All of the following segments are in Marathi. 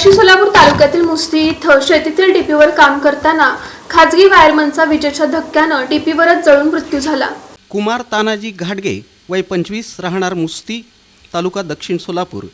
दक्षिण सोलापूर तालुक्यातील मुस्ती इथं शेतीतील डीपीवर काम करताना खाजगी वायरमनचा विजेच्या धक्क्यानं डीपीवरच जळून मृत्यू झाला. कुमार तानाजी घाटगे वय पंचवीस राहणार मुस्ती तालुका दक्षिण सोलापूर.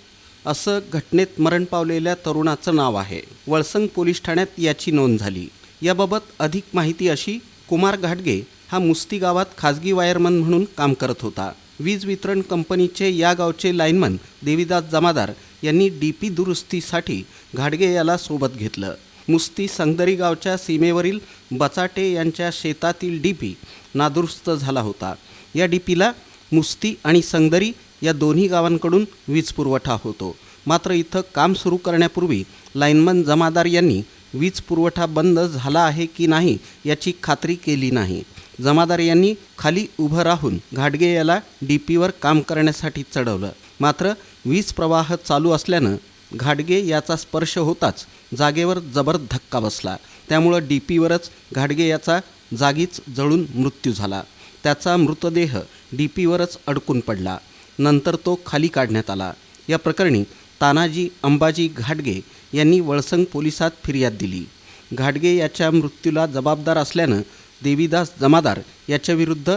असं घटनेत मरण पावलेल्या तरुणाचं नाव आहे. वळसंग पोलीस ठाण्यात याची नोंद झाली. याबाबत अधिक माहिती अशी कुमार घाटगे हा मुस्ती गावात खाजगी वायरमन म्हणून काम करत होता. वीज वितरण कंपनीचे या गावचे लाईनमन देवीदास जमादार यांनी डी पी दुरुस्तीसाठी घाडगे याला सोबत घेतलं. मुस्ती संगदरी गावच्या सीमेवरील बचाटे यांच्या शेतातील डी पी नादुरुस्त झाला होता. या डी पीला मुस्ती आणि संगदरी या दोन्ही गावांकडून वीज पुरवठा होतो. मात्र इथं काम सुरू करण्यापूर्वी लाईनमन जमादार यांनी वीज पुरवठा बंद झाला आहे की नाही याची खात्री केली नाही. जमादार यांनी खाली उभं राहून घाटगे याला डी पीवर काम करण्यासाठी चढवलं. मात्र वीज प्रवाह चालू असल्यानं घाटगे याचा स्पर्श होताच जागेवर जबर धक्का बसला. त्यामुळं डी पीवरच याचा जागीच जळून मृत्यू झाला. त्याचा मृतदेह डी पीवरच अडकून पडला. नंतर तो खाली काढण्यात आला. या प्रकरणी तानाजी अंबाजी घाटगे यांनी वळसंग पोलिसात फिर्याद दिली. घाटगे याच्या मृत्यूला जबाबदार असल्यानं देवीदास जमादार याच्याविरुद्ध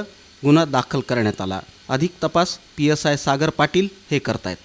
गुन्हा दाखल करण्यात आला. अधिक तपास P S I Sagar Patil हे करतायत.